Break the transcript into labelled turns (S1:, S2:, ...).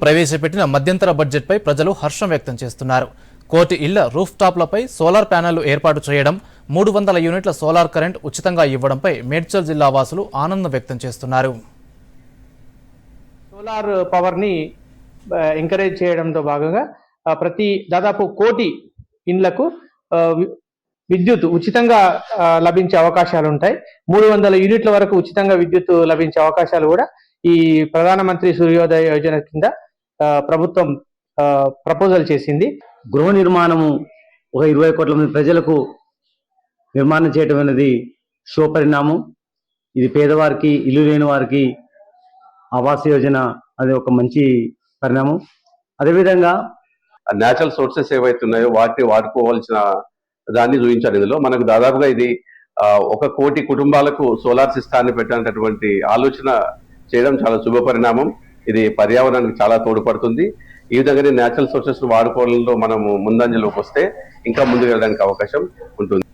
S1: ప్రవేశపెట్టిన మధ్యంతర బడ్జెట్పై ప్రజలు హర్షం వ్యక్తం చేస్తున్నారు. కోటి ఇళ్ళ రూఫ్ టాప్లపై సోలార్ ప్యానెళ్ళు ఏర్పాటు చేయడం మూడు వందల యూనిట్ల సోలార్ కరెంట్ ఉచితంగా ఇవ్వడంపై మేడ్చల్ జిల్లా వాసులు ఆనందం వ్యక్తం చేస్తున్నారు.
S2: సోలార్ పవర్ని ఎంకరేజ్ చేయడంతో భాగంగా ప్రతి దాదాపు కోటి ఇండ్లకు విద్యుత్ ఉచితంగా లభించే అవకాశాలు ఉంటాయి మూడు వందల యూనిట్ల వరకు ఉచితంగా విద్యుత్ లభించే అవకాశాలు కూడా ఈ ప్రధానమంత్రి సూర్యోదయ యోజన కింద ప్రభుత్వం ప్రపోజల్ చేసింది.
S3: గృహ నిర్మాణము ఒక ఇరవై కోట్ల మంది ప్రజలకు నిర్మాణం చేయటం అనేది శుభపరిణామం ఇది పేదవారికి ఇల్లు లేని వారికి ఆవాస్ యోజన అది ఒక మంచి పరిణామం. అదేవిధంగా
S4: నేచురల్ సోర్సెస్ ఏవైతే ఉన్నాయో వాటిని వాడుకోవాల్సిన దాన్ని చూపించారు ఇందులో. మనకు దాదాపుగా ఇది ఒక కోటి కుటుంబాలకు సోలార్ సిస్టాన్ని పెట్టినటువంటి ఆలోచన చేయడం చాలా శుభ పరిణామం. ఇది పర్యావరణానికి చాలా తోడ్పడుతుంది. ఈ విధంగానే నేచురల్ సోర్సెస్ వాడుకోవడంలో మనం ముందంజలోకి వస్తే ఇంకా ముందుకు వెళ్ళడానికి అవకాశం ఉంటుంది.